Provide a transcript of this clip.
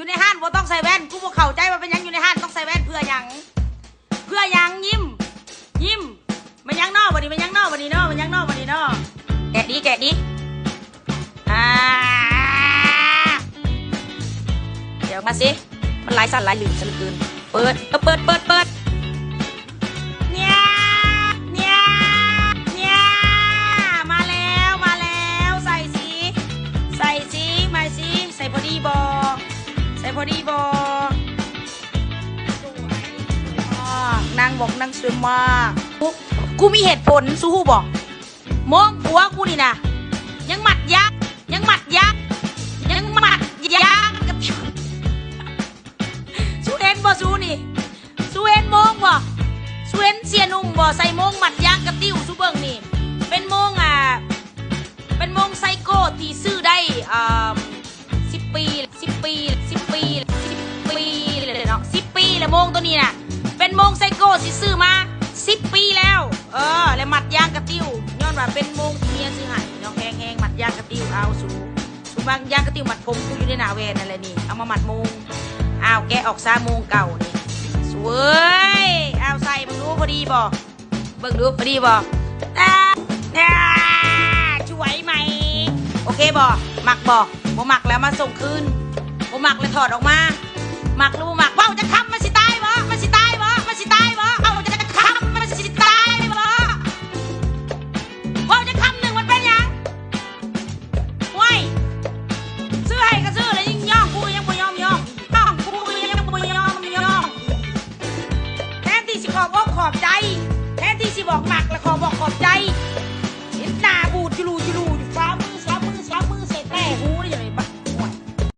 อยู่ในห้านบ่ต้องใส่แว่นกูบ่เข้าใจว่าเป็นหยังอยู่ในห้านต้องใส่แว่นเพื่อหยัง เพื่อหยังยิ้ม ยิ้มมันยังนอกวันนี้มันยังนอกวันนี้นาะมันยังนอกวันนี้นาะแกะดีแกะดีอ่าเดี๋ยวมาสิมันหลายสั่นหลายหลืมสลือเกินเปิดเออเปิดเปิด อดีบอกนางบอกนางสวยมากกูมีเหตุผลสู้บอกมองผัวกูนี่นะยังหมัดยักษ์ยังหมัดยักษ์ยังหมัดยักษ์กับสู้เห็นบ่สู้นี่สู้เห็นโมงบ่สู้เห็นเสียนุ่มบ่ใส่โมงหมัดยักษ์กับติ้วสู้เบิ่งนี่เป็นโมงอะเป็นโมงไซโก้ที่ซื้อได้อ่า ตัวนี้นะเป็นโมงไซโก้สิซื้อมาสิบปีแล้ว เออ แล้วมัดยางกระติ้วย้อนว่าเป็นโมงที่เมียซื้อให้น้องแหงแหงมัดยางกระติ้วเอาสูสูบางยางกระติ้วมัดผมกูอยู่ในหนาเวนนั่นแหละนี่เอามามัดโมงอ้าวแกออกซาโมงเก่านี่สวยเอาใส่มึงดูพอดีบ่เบิ่งดูพอดีบอ่าอ่าช่วยไหม โอเคบ่หมักบ่บ่หมักแล้วมาส่งคืนบ่หมักแล้วถอดออกมาหมักรูหรือบ่หมัก อบใจ แทนที่สิบอกมัก